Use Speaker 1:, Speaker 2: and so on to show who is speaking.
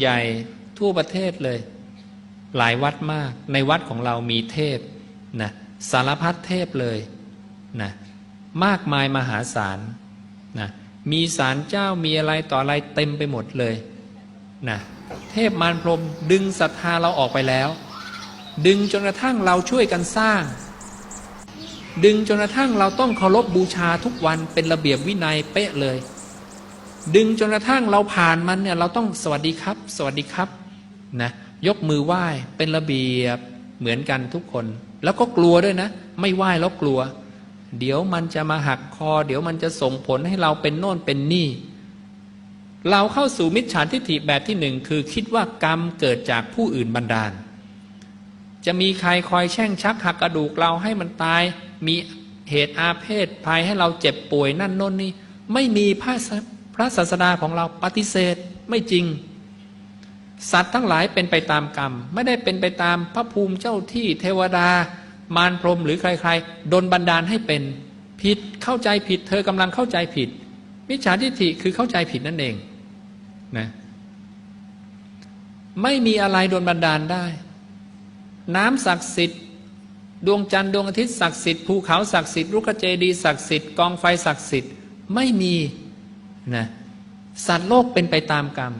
Speaker 1: ใหญ่ทั่วประเทศเลย หลายวัดมาก ในวัดของเรามีเทพนะสารพัดเทพเลยนะมากมายมหาศาลนะมีศาลเจ้ามีอะไรต่ออะไรเต็มไปหมดเลยนะเทพมารพรมดึงศรัทธาเราออกไปแล้ว ดึงจนกระทั่งเราช่วยกันสร้าง ดึงจนกระทั่งเราต้องเคารพบูชาทุกวันเป็นระเบียบวินัยเป๊ะเลย ดึงจนกระทั่งเราผ่านมันเนี่ยเราต้องสวัสดีครับ สวัสดีครับนะยกมือไหว้เป็นระเบียบเหมือนกันทุกคน แล้วก็กลัวด้วยนะ ไม่ไหว้แล้วกลัว เดี๋ยวมันจะมาหักคอ เดี๋ยวมันจะส่งผลให้เราเป็นโน่นเป็นนี่ เราเข้าสู่มิจฉาทิฏฐิแบบที่หนึ่งคือคิดว่ากรรมเกิดจากผู้อื่นบันดาล จะมีใครคอยแช่งชักหักกระดูกเราให้มันตาย มีเหตุอาเพศภัยให้เราเจ็บป่วยนั่นโน่นนี่ไม่มีพระ พระศาสดาของเราปฏิเสธไม่จริง สัตว์ทั้งหลายเป็นไปตามกรรม ไม่ได้เป็นไปตามพระภูมิเจ้าที่เทวดามารพรมหรือใครๆดนบันดาลให้เป็นผิดเข้าใจผิด เธอกำลังเข้าใจผิดมิจฉาทิฏฐิคือเข้าใจผิดนั่นเองนะไม่มีอะไรโดนบันดาลได้ น้ำศักดิ์สิทธิ์ ดวงจันทร์ดวงอาทิตย์ศักดิ์สิทธิ์ภูเขาศักดิ์สิทธิ์รุกเจดีศักดิ์สิทธิ์กองไฟศักดิ์สิทธิ์ ไม่มี นะสัตว์โลกเป็นไปตามกรรม